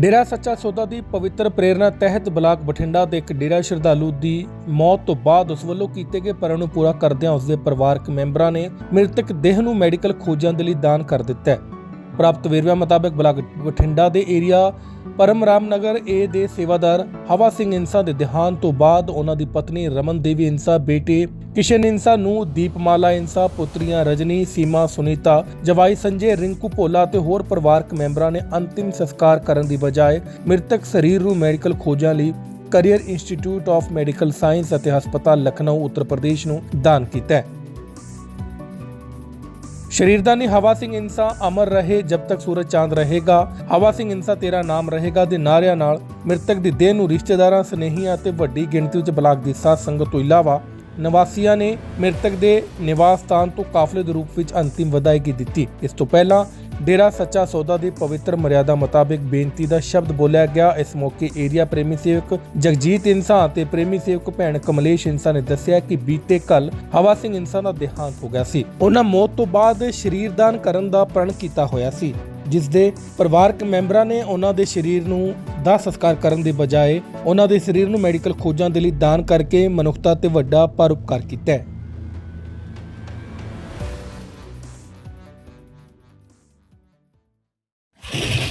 ਡੇਰਾ ਸੱਚਾ ਸੌਦਾ ਦੀ ਪਵਿੱਤਰ ਪ੍ਰੇਰਣਾ ਤਹਿਤ ਬਲਾਕ ਬਠਿੰਡਾ ਦੇ ਇੱਕ ਡੇਰਾ ਸ਼ਰਧਾਲੂ ਦੀ ਮੌਤ ਤੋਂ ਬਾਅਦ ਉਸ ਵੱਲੋਂ ਕੀਤੇ ਗਏ ਪਰਨ ਨੂੰ ਪੂਰਾ ਕਰਦਿਆਂ ਉਸ ਦੇ ਪਰਿਵਾਰਕ ਮੈਂਬਰਾਂ ਨੇ ਮ੍ਰਿਤਕ ਦੇਹ ਨੂੰ ਮੈਡੀਕਲ ਖੋਜਾਂ ਦੇ ਲਈ ਦਾਨ ਕਰ ਦਿੱਤਾ ਹੈ। ਪ੍ਰਾਪਤ ਵੇਰਵਿਆਂ ਮੁਤਾਬਕ ਬਲਾਕ ਬਠਿੰਡਾ ਦੇ ਏਰੀਆ ਪਰਮ ਰਾਮ ਨਗਰ ਏ ਦੇ ਸੇਵਾਦਾਰ ਹਵਾ ਸਿੰਘ ਇੰਸਾ ਦੇ ਦੇਹਾਂਤ ਤੋਂ ਬਾਅਦ ਉਹਨਾਂ ਦੀ ਪਤਨੀ ਰਮਨ ਦੇਵੀ ਇੰਸਾ ਬੇਟੇ ਕਿਸ਼ਨ ਇੰਸਾ ਨੂੰ ਦੀਪਮਾਲਾ ਇੰਸਾ ਪੁੱਤਰੀਆਂ ਰਜਨੀ, ਸੀਮਾ ਸੁਨੀਤਾ, ਜਵਾਈ ਸੰਜੇ, ਰਿੰਕੂ ਭੋਲਾ ਤੇ ਹੋਰ ਪਰਿਵਾਰਕ ਮੈਂਬਰਾਂ ਨੇ ਅੰਤਿਮ ਸੰਸਕਾਰ ਕਰਨ ਦੀ ਬਜਾਏ ਮ੍ਰਿਤਕ ਸਰੀਰ ਨੂੰ ਮੈਡੀਕਲ ਖੋਜਾਂ ਲਈ career institute of medical science ਅਤੇ ਹਸਪਤਾਲ ਲਖਨਊ, ਉੱਤਰ ਪ੍ਰਦੇਸ਼ ਨੂੰ ਦਾਨ ਕੀਤਾ ਹੈ। ਸ਼ਰੀਰਦਾਨੀ ਹਵਾ ਸਿੰਘ ਇੰਸਾ ਅਮਰ ਰਹੇ ਜਬ ਤੱਕ ਸੂਰਜ ਚਾਂਦ ਰਹੇਗਾ ਹਵਾ ਸਿੰਘ ਇੰਸਾ ਤੇਰਾ ਨਾਮ ਰਹੇਗਾ ਦੇ ਨਾਰਿਆਂ ਨਾਲ ਮ੍ਰਿਤਕ ਦੀ ਦੇਹ ਨੂੰ ਰਿਸ਼ਤੇਦਾਰਾਂ ਸਨੇਹੀਆਂ ਅਤੇ ਵੱਡੀ ਗਿਣਤੀ ਵਿੱਚ ਬਲਾਕ ਦੀ ਸਾਧ ਸੰਗਤ ਤੋਂ ਇਲਾਵਾ ਨਿਵਾਸੀਆਂ ਨੇ ਮ੍ਰਿਤਕ ਦੇ ਨਿਵਾਸ ਸਥਾਨ ਤੋਂ ਕਾਫਲੇ ਦੇ ਰੂਪ ਵਿੱਚ ਅੰਤਿਮ ਵਿਦਾਇਗੀ ਦਿੱਤੀ ਇਸ ਤੋਂ ਪਹਿਲਾਂ ਡੇਰਾ ਸੱਚਾ ਸੌਦਾ ਦੀ ਪਵਿੱਤਰ ਮਰਿਆਦਾ ਮੁਤਾਬਿਕ ਬੇਨਤੀ ਦਾ ਸ਼ਬਦ ਬੋਲਿਆ ਗਿਆ। ਇਸ ਮੌਕੇ ਏਰੀਆ ਪ੍ਰੇਮੀ ਸੇਵਕ ਜਗਜੀਤ ਇੰਸਾ ਅਤੇ ਪ੍ਰੇਮੀ ਸੇਵਕ ਭੈਣ ਕਮਲੇਸ਼ ਇੰਸਾ ਨੇ ਦੱਸਿਆ ਕਿ ਬੀਤੇ ਕੱਲ ਹਵਾ ਸਿੰਘ ਇੰਸਾ ਦਾ ਦੇਹਾਂਤ ਹੋ ਗਿਆ ਸੀ। ਉਹਨਾਂ ਮੌਤ ਤੋਂ ਬਾਅਦ ਸਰੀਰ ਦਾਨ ਕਰਨ ਦਾ ਪ੍ਰਣ ਕੀਤਾ ਹੋਇਆ ਸੀ, ਜਿਸ ਦੇ ਪਰਿਵਾਰਕ ਮੈਂਬਰਾਂ ਨੇ ਉਹਨਾਂ ਦੇ ਸਰੀਰ ਨੂੰ ਦਾ ਸੰਸਕਾਰ ਕਰਨ ਦੇ ਬਜਾਏ ਉਹਨਾਂ ਦੇ ਸਰੀਰ ਨੂੰ ਮੈਡੀਕਲ ਖੋਜਾਂ ਦੇ ਲਈ ਦਾਨ ਕਰਕੇ ਮਨੁੱਖਤਾ ਤੇ ਵੱਡਾ ਪਰਉਪਕਾਰ ਕੀਤਾ ਹੈ।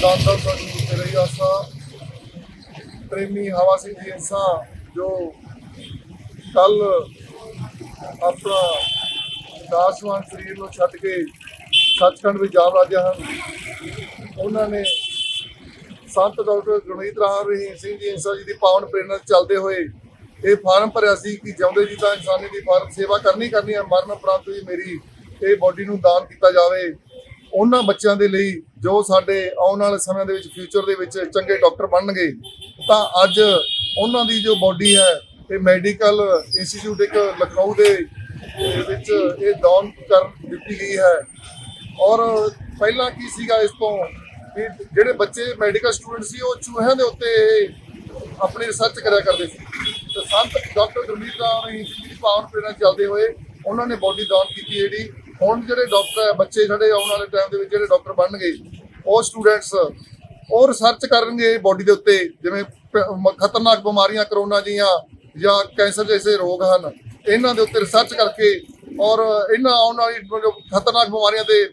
ਦਾਦਾ ਸਾਨੂੰ ਤੇਰੇ ਆਸਾ ਪ੍ਰੇਮੀ ਹਵਾ ਸਿੰਘ ਜੀ ਇੰਸਾ ਜੋ ਕੱਲ ਆਪਣਾ ਦਾਸਵਾਨ ਸਰੀਰ ਨੂੰ ਛੱਡ ਕੇ ਸੱਚਖੰਡ ਵਿੱਚ ਜਾ ਵਜੇ ਹਨ ਉਹਨਾਂ ਨੇ ਸੰਤ ਡਾਕਟਰ ਗੁਰਮੀਤ ਰਾਮ ਰਹੀਮ ਸਿੰਘ ਜੀ ਇੰਸਾ ਜੀ ਦੀ ਪਾਵਨ ਪ੍ਰੇਰਣਾ ਚੱਲਦੇ ਹੋਏ ਇਹ ਫਾਰਮ ਭਰਿਆ ਸੀ ਕਿ ਜਿਉਂਦੇ ਜੀ ਤਾਂ ਇਨਸਾਨੀ ਦੀ ਫਾਰਮ ਸੇਵਾ ਕਰਨੀ ਕਰਨੀ ਹੈ ਮਰਨ ਉਪਰੰਤ ਵੀ ਮੇਰੀ ਇਹ ਬੋਡੀ ਨੂੰ ਦਾਨ ਕੀਤਾ ਜਾਵੇ ਉਹਨਾਂ ਬੱਚਿਆਂ ਦੇ ਲਈ ਜੋ ਸਾਡੇ ਆਉਣ ਵਾਲੇ ਸਮੇਂ ਦੇ ਵਿੱਚ ਫਿਊਚਰ ਦੇ ਵਿੱਚ ਚੰਗੇ ਡਾਕਟਰ ਬਣਨਗੇ, ਤਾਂ ਅੱਜ ਉਹਨਾਂ ਦੀ ਜੋ ਬੋਡੀ ਹੈ, ਇਹ ਮੈਡੀਕਲ ਇੰਸਟੀਚਿਊਟ ਇੱਕ ਲਖਨਊ ਦੇ ਵਿੱਚ ਇਹ ਦਾਨ ਕਰ ਦਿੱਤੀ ਗਈ ਹੈ। ਔਰ ਪਹਿਲਾਂ ਕੀ ਸੀਗਾ ਇਸ ਤੋਂ? ਕਿ ਜਿਹੜੇ ਬੱਚੇ ਮੈਡੀਕਲ ਸਟੂਡੈਂਟ ਸੀ, ਉਹ ਚੂਹਿਆਂ ਦੇ ਉੱਤੇ ਇਹ ਆਪਣੀ ਰਿਸਰਚ ਕਰਿਆ ਕਰਦੇ ਸੀ। ਤੇ ਸੰਤ ਡਾਕਟਰ ਗੁਰਮੀਤ ਰਾਮ ਜੀ ਦੀ ਪਾਵਨ ਪ੍ਰੇਰਣਾ ਚੱਲਦੇ ਹੋਏ ਉਹਨਾਂ ਨੇ ਬੋਡੀ ਦਾਨ ਕੀਤੀ ਜਿਹੜੀ ਹੁਣ ਜਿਹੜੇ ਡਾਕਟਰ ਹੈ ਬੱਚੇ ਸਾਡੇ ਆਉਣ ਵਾਲੇ ਟਾਈਮ ਦੇ ਵਿੱਚ ਜਿਹੜੇ ਡਾਕਟਰ ਬਣਨਗੇ, ਉਹ ਸਟੂਡੈਂਟਸ ਉਹ ਰਿਸਰਚ ਕਰਨਗੇ ਬੋਡੀ ਦੇ ਉੱਤੇ, ਜਿਵੇਂ ਪ- ਖਤਰਨਾਕ ਬਿਮਾਰੀਆਂ ਕਰੋਨਾ ਦੀਆਂ ਜਾਂ ਕੈਂਸਰ ਜੈਸੇ ਰੋਗ ਹਨ, ਇਹਨਾਂ ਦੇ ਉੱਤੇ ਰਿਸਰਚ ਕਰਕੇ ਔਰ ਇਹਨਾਂ ਆਉਣ ਵਾਲੀ ਖਤਰਨਾਕ ਬਿਮਾਰੀਆਂ ਦੇ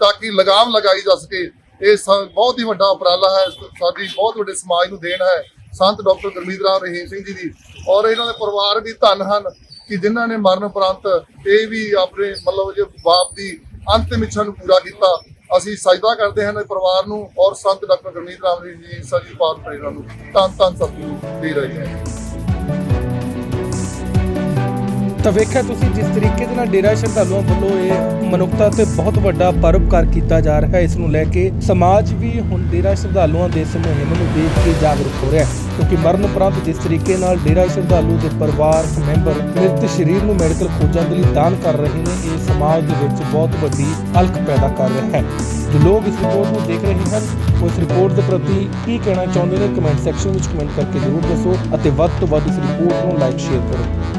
ਤਾਂ ਕਿ ਲਗਾਮ ਲਗਾਈ ਜਾ ਸਕੇ, ਇਹ ਸ- ਬਹੁਤ ਹੀ ਵੱਡਾ ਉਪਰਾਲਾ ਹੈ, ਸਾਡੀ ਬਹੁਤ ਵੱਡੇ ਸਮਾਜ ਨੂੰ ਦੇਣ ਹੈ। ਸੰਤ ਡਾਕਟਰ ਗੁਰਮੀਤ ਰਾਮ ਰਹੀਮ ਸਿੰਘ ਜੀ ਦੀ ਔਰ ਇਹਨਾਂ ਦੇ ਪਰਿਵਾਰ ਵੀ ਧੰਨ ਹਨ। ਕਿ ਜਿਨ੍ਹਾਂ ਨੇ ਮਰਨ ਉਪਰੰਤ ਇਹ ਵੀ ਆਪਣੇ ਮਤਲਬ ਜੇ ਬਾਪ ਦੀ ਅੰਤਿਮ ਇੱਛਾ ਨੂੰ ਪੂਰਾ ਕੀਤਾ, ਅਸੀਂ ਸਜਦਾ ਕਰਦੇ ਹਾਂ ਪਰਿਵਾਰ ਨੂੰ ਔਰ ਸੰਤ ਡਾਕਟਰ ਗੁਰਮੀਤ ਰਾਮ ਰਹੀਮ ਜੀ ਸਜੀ ਪਾਤ ਪ੍ਰੇਰਣਾ ਨੂੰ ਧੰਨ ਧੰਨ ਸਤਿਗੁਰੂ ਦੇ ਰਹੇ ਹਾਂ। ਤਾਂ ਵੇਖਿਆ ਤੁਸੀਂ ਜਿਸ ਤਰੀਕੇ ਦੇ ਨਾਲ ਡੇਰਾ ਸ਼ਰਧਾਲੂਆਂ ਵੱਲੋਂ ਇਹ ਮਨੁੱਖਤਾ ਤੇ ਬਹੁਤ ਵੱਡਾ ਪਰਉਪਕਾਰ ਕੀਤਾ ਜਾ ਰਿਹਾ ਹੈ, ਇਸ ਨੂੰ ਲੈ ਕੇ ਸਮਾਜ ਵੀ ਹੁਣ ਡੇਰਾ ਸ਼ਰਧਾਲੂਆਂ ਦੇ ਇਸ ਮੁਹਿੰਮ ਨੂੰ ਦੇਖ ਕੇ ਜਾਗਰੂਕ ਹੋ ਰਿਹਾ ਹੈ। ਕਿਉਂਕਿ ਮਰਨ ਉਪਰੰਤ ਜਿਸ ਤਰੀਕੇ ਨਾਲ ਡੇਰਾ ਸ਼ਰਧਾਲੂ ਦੇ ਪਰਿਵਾਰ, ਮੈਂਬਰ ਮ੍ਰਿਤ ਸਰੀਰ ਨੂੰ ਮੈਡੀਕਲ ਖੋਜਾਂ ਦੇ ਲਈ ਦਾਨ ਕਰ ਰਹੇ ਨੇ, ਇਹ ਸਮਾਜ ਦੇ ਵਿੱਚ ਬਹੁਤ ਵੱਡੀ ਅਲਖ ਪੈਦਾ ਕਰ ਰਿਹਾ ਹੈ। ਜੋ ਲੋਕ ਇਸ ਰਿਪੋਰਟ ਨੂੰ ਦੇਖ ਰਹੇ ਹਨ, ਉਹ ਇਸ ਰਿਪੋਰਟ ਦੇ ਪ੍ਰਤੀ ਕੀ ਕਹਿਣਾ ਚਾਹੁੰਦੇ ਨੇ ਕਮੈਂਟ ਸੈਕਸ਼ਨ ਵਿੱਚ ਕਮੈਂਟ ਕਰਕੇ ਜ਼ਰੂਰ ਦੱਸੋ ਅਤੇ ਵੱਧ ਤੋਂ ਵੱਧ ਇਸ ਰਿਪੋਰਟ ਨੂੰ ਲਾਈਕ ਸ਼ੇਅਰ ਕਰੋ।